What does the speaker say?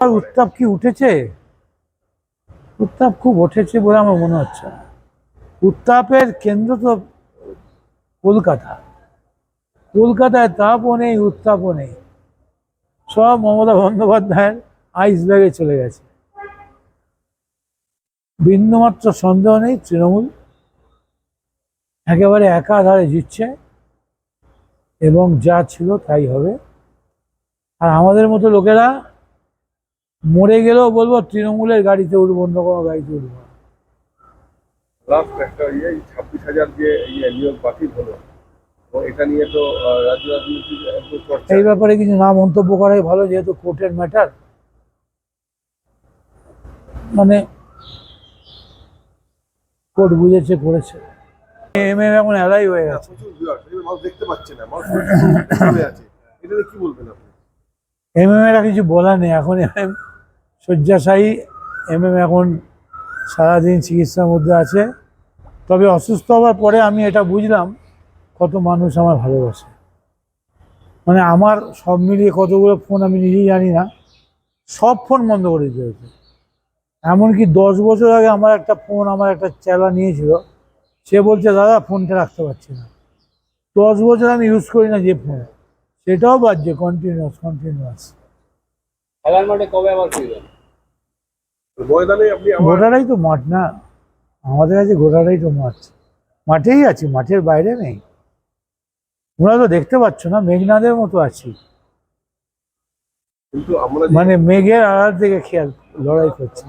আর উত্তাপ কি উঠেছে? উত্তাপ খুব উঠেছে বলে আমার মনে হচ্ছে উত্তাপের কেন্দ্র তো কলকাতা। কলকাতায় তাপও নেই, উত্তাপও নেই। সব মমতা বন্দ্যোপাধ্যায়ের আইস ব্যাগে চলে গেছে। বিন্দুমাত্র সন্দেহ নেই, তৃণমূল একেবারে একাধারে জিতছে এবং যা ছিল তাই হবে। আর আমাদের মতো লোকেরা মরে গেলেও বলব তৃণমূলের গাড়িতে উঠবো অন্য কোনো গাড়িতে উঠবো লাস্ট একটা ইয়ে ছাব্বিশ হাজার যে ইয়ে নিয়োগ বাতিল হলো এটা নিয়ে তো রাজ্য রাজনীতির এই ব্যাপারে কিছু না মন্তব্য করাই ভালো যেহেতু কোর্টের ম্যাটার। মানে কোর্ট বুঝেছে করেছে। এম এম এখন এলাই হয়ে গেছে। দেখতে পাচ্ছে না মানুষ শুনতে আছে। এটা নিয়ে কি বলবেন আপনি? এম এম এর কিছু বলার নেই এখন এম এম শয্যাশায়ী এম এম এখন সারাদিন চিকিৎসার মধ্যে আছে। তবে অসুস্থ হওয়ার পরে আমি এটা বুঝলাম কত মানুষ আমার ভালোবাসে। মানে আমার সব মিলিয়ে কতগুলো ফোন আমি নিজেই জানি না। সব ফোন বন্ধ করে দিতে হয়েছে। এমনকি দশ বছর আগে আমার একটা ফোন, আমার একটা চেলা নিয়েছিল। সে বলছে, দাদা, ফোনটা রাখতে পারছি না। দশ বছর আমি ইউজ করি না যে ফোন। সেটাও বাজছে কন্টিনিউয়াস কন্টিনিউয়াস খেলার মাঠে কবে আবার ফিরবেন? গোটাটাই তো মাঠ না। আমাদের কাছে গোটাটাই তো মাঠ। মাঠেই আছি মাঠের বাইরে নেই। তোমরা তো দেখতে পাচ্ছ না মেঘনাদের মতো আছি। মানে মেঘের আড়াল থেকে খেয়াল লড়াই করছি।